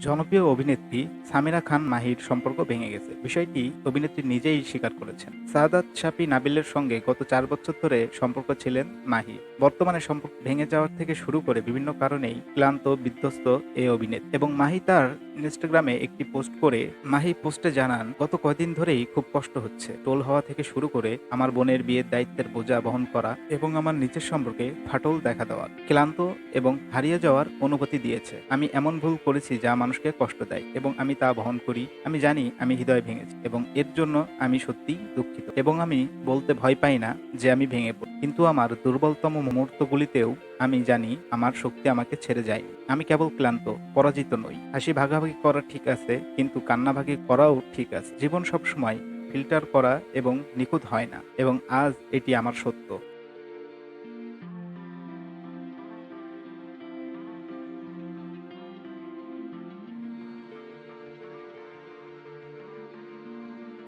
জনপ্রিয় অভিনেত্রী সামিরা খান মাহির সম্পর্ক ভেঙে গেছে। বিষয়টি অভিনেত্রী নিজেই স্বীকার করেছেন। সাদাত শাফি নাবিলের সঙ্গে গত চার বছর ধরে সম্পর্ক ছিলেন মাহি বর্তমানে সম্পর্ক ভেঙে যাওয়ার থেকে শুরু করে বিভিন্ন কারণেই ক্লান্ত, বিধ্বস্ত এই অভিনেত্রী। এবং মাহি তার ইনস্টাগ্রামে একটি পোস্ট করে মাহি পোস্টে জানান, গত কয়দিন ধরেই খুব কষ্ট হচ্ছে। টোল হওয়া থেকে শুরু করে আমার বোনের বিয়ের দায়িত্বের বোঝা বহন করা এবং আমার নিজের সম্পর্কে ফাটল দেখা দেওয়া। ক্লান্ত এবং হারিয়ে যাওয়ার অনুভূতি দিয়েছে। আমি এমন ভুল করেছি যা মানুষকে কষ্ট দেয় এবং আমি তা বহন করি, আমি জানি আমি হৃদয় ভেঙেছি এবং এর জন্য আমি সত্যি দুঃখিত এবং আমি বলতে ভয় পাই না যে আমি ভেঙে পড়ি। কিন্তু আমার দুর্বলতম মুহূর্তগুলিতেও আমি জানি আমার শক্তি আমাকে ছেড়ে যায়। আমি কেবল ক্লান্ত, পরাজিত নই। হাসি ভাগাভাগি করা ঠিক আছে, কিন্তু কান্নাভাগি করাও ঠিক আছে। জীবন সবসময় ফিল্টার করা এবং নিখুঁত হয় না এবং আজ এটি আমার সত্য।